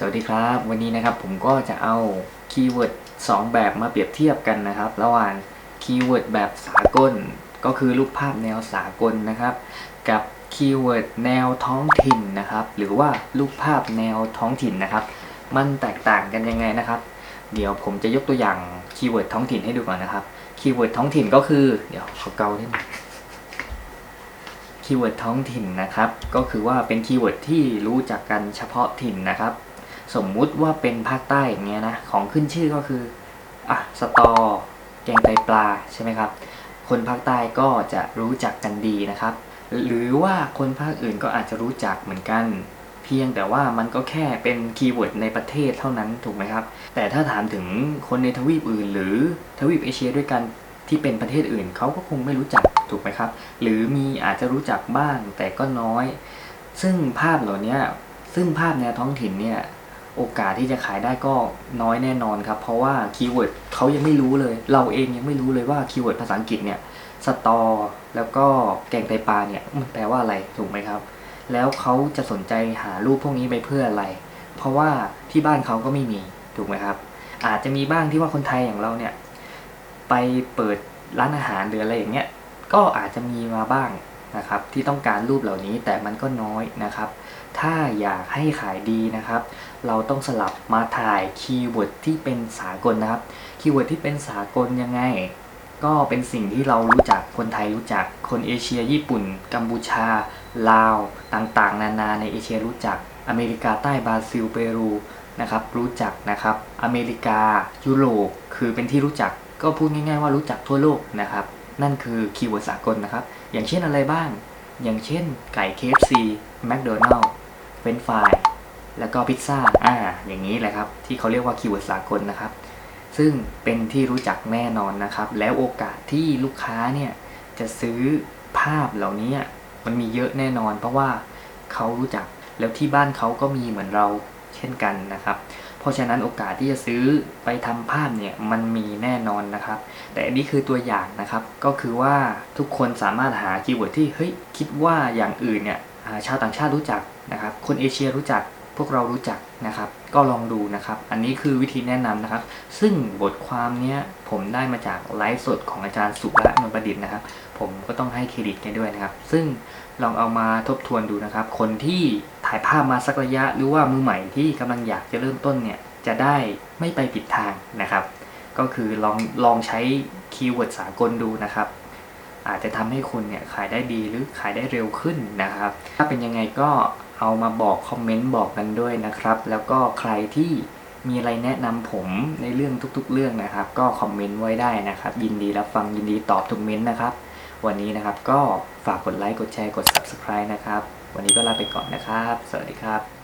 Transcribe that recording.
สวัสดีครับ วันนี้นะครับผมก็จะเอาคีย์เวิร์ด2 แบบมาเปรียบเทียบกันนะครับ ระหว่างคีย์เวิร์ดแบบสากล ก็คือรูปภาพแนวสากลนะครับ กับคีย์เวิร์ดแนวท้องถิ่นนะครับ หรือว่ารูปภาพแนวท้องถิ่นนะครับ มันแตกต่างกันยังไงนะครับ เดี๋ยวผมจะยกตัวอย่างคีย์เวิร์ดท้องถิ่นให้ดูก่อนนะครับคีย์เวิร์ดท้องถิ่นก็คือเดี๋ยวขอเกานิดนึงคีย์เวิร์ดท้องถิ่นนะครับ ก็คือว่าเป็นคีย์เวิร์ดที่รู้จักกันเฉพาะถิ่นนะครับ สมมุติว่าเป็นภาคใต้อย่างเงี้ยนะของขึ้นชื่อก็คืออะสตอแกงไตปลาใช่ไหมครับ คนภาคใต้ก็จะรู้จักกันดีนะครับ หรือว่าคนภาคอื่นก็อาจจะรู้จักเหมือนกัน เพียงแต่ว่ามันก็แค่เป็นคีย์เวิร์ดในประเทศเท่านั้นถูกไหมครับ แต่ถ้าถามถึงคนในทวีปอื่น หรือทวีปเอเชียด้วยกันที่เป็นประเทศอื่นเขาก็คงไม่รู้จักถูกไหมครับ หรือมีอาจจะรู้จักบ้างแต่ก็น้อย ซึ่งภาพเหล่านี้ซึ่งภาพแนท้องถิ่นเนี่ย โอกาสที่จะขายได้ก็น้อยแน่นอนครับ เพราะว่าคีย์เวิร์ดเขายังไม่รู้เลย เราเองยังไม่รู้เลยว่าคีย์เวิร์ดภาษาอังกฤษเนี่ยสตอแล้วก็แกงไตปลาเนี่ยมันแปลว่าอะไรถูกไหมครับ แล้วเขาจะสนใจหารูปพวกนี้ไปเพื่ออะไร เพราะว่าที่บ้านเขาก็ไม่มีถูกไหมครับ อาจจะมีบ้างที่ว่าคนไทยอย่างเราเนี่ย ไปเปิดร้านอาหารหรืออะไรอย่างเงี้ยก็อาจจะมีมาบ้าง นะครับที่ต้องการรูปเหล่านี้แต่มันก็น้อยนะครับ ถ้าอยากให้ขายดีนะครับ เราต้องสลับมาถ่ายคีย์เวิร์ดที่เป็นสากลนะครับคีย์เวิร์ดที่เป็นสากลยังไง ก็เป็นสิ่งที่เรารู้จักคนไทยรู้จักคนเอเชีย ญี่ปุ่น กัมพูชา ลาว ต่างๆ นานาในเอเชียรู้จักอเมริกาใต้บราซิลเปรูนะครับรู้จักนะครับอเมริกายุโรปคือเป็นที่รู้จักก็พูดง่ายๆว่ารู้จักทั่วโลกนะครับ นั่นคือคีย์เวิร์ดสากลนะครับ อย่างเช่นอะไรบ้าง อย่างเช่นไก่ KFC McDonald's เฟรนฟรายแล้วก็พิซซ่าอ่าอย่างนี้แหละครับที่เขาเรียกว่าคีย์เวิร์ดสากลนะครับ ซึ่งเป็นที่รู้จักแน่นอนนะครับ แล้วโอกาสที่ลูกค้าเนี่ยจะซื้อภาพเหล่านี้มันมีเยอะแน่นอน เพราะว่าเขารู้จักแล้วที่บ้านเขาก็มีเหมือนเราเช่นกันนะครับ ราะฉะนั้นโอกาสที่จะซื้อไปทำภาพเนี่ยมันมีแน่นอนนะครับ แต่อันนี้คือตัวอย่างนะครับ ก็คือว่าทุกคนสามารถหาคีย์เวิร์ดที่เฮ้ยคิดว่าอย่างอื่นเนี่ยชาวต่างชาติรู้จักนะครับ คนเอเชียรู้จักพวกเรารู้จักนะครับ ก็ลองดูนะครับ อันนี้คือวิธีแนะนำนะครับ ซึ่งบทความเนี้ยผมได้มาจากไลฟ์สดของอาจารย์สุระนนประดิษฐ์นะครับ ผมก็ต้องให้เครดิตแกด้วยนะครับ ซึ่งลองเอามาทบทวนดูนะครับ คนที่ ถ่ายภาพมาสักระยะ หรือว่ามือใหม่ที่กำลังอยากจะเริ่มต้นเนี่ยจะได้ไม่ไปผิดทางนะครับ ก็คือลองลองใช้คีย์เวิร์ดสากลดูนะครับ อาจจะทำให้คุณเนี่ยขายได้ดีหรือขายได้เร็วขึ้นนะครับ ถ้าเป็นยังไงก็เอามาบอกคอมเมนต์บอกกันด้วยนะครับ แล้วก็ใครที่มีอะไรแนะนำผมในเรื่องทุกๆ เรื่องนะครับ ก็คอมเมนต์ไว้ได้นะครับ ยินดีรับฟังยินดีตอบทุกเม้นต์นะครับ วันนี้นะครับก็ฝากกดไลค์กดแชร์กด subscribe นะครับ วันนี้ก็ลาไปก่อนนะครับ สวัสดีครับ